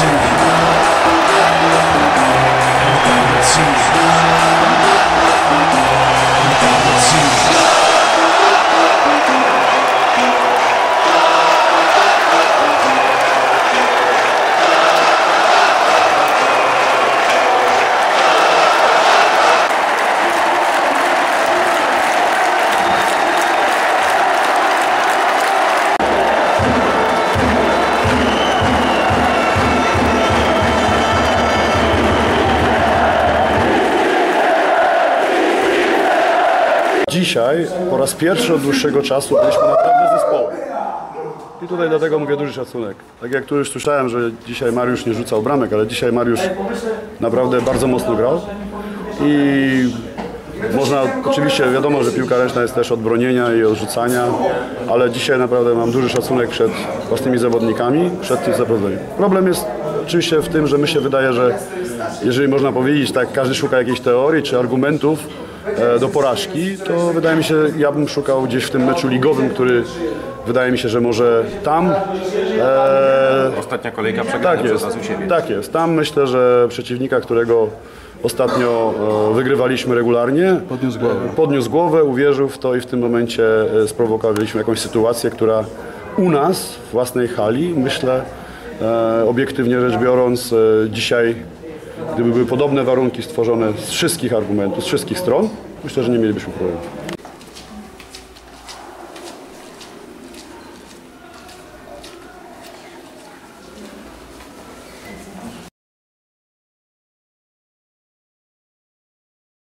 Jackson. Dzisiaj po raz pierwszy od dłuższego czasu byliśmy naprawdę zespołem. I tutaj dlatego mówię duży szacunek. Tak jak tu już słyszałem, że dzisiaj Mariusz nie rzucał bramek, ale dzisiaj Mariusz naprawdę bardzo mocno grał. I można, oczywiście wiadomo, że piłka ręczna jest też od bronienia i od rzucania, ale dzisiaj naprawdę mam duży szacunek przed własnymi zawodnikami, przed tym zaprawdzeniem. Problem jest oczywiście w tym, że mi się wydaje, że jeżeli można powiedzieć tak, każdy szuka jakiejś teorii czy argumentów do porażki, to wydaje mi się, ja bym szukał gdzieś w tym meczu ligowym, który wydaje mi się, że może tam e, Ostatnia kolejka przegrana tak przez jest, nas u siebie. tak jest. Tam myślę, że przeciwnika, którego ostatnio e, wygrywaliśmy regularnie, podniósł głowę. podniósł głowę, uwierzył w to i w tym momencie e, sprowokowaliśmy jakąś sytuację, która u nas w własnej hali, myślę, e, obiektywnie rzecz biorąc, e, dzisiaj, gdyby były podobne warunki stworzone z wszystkich argumentów, z wszystkich stron, myślę, że nie mielibyśmy problemu.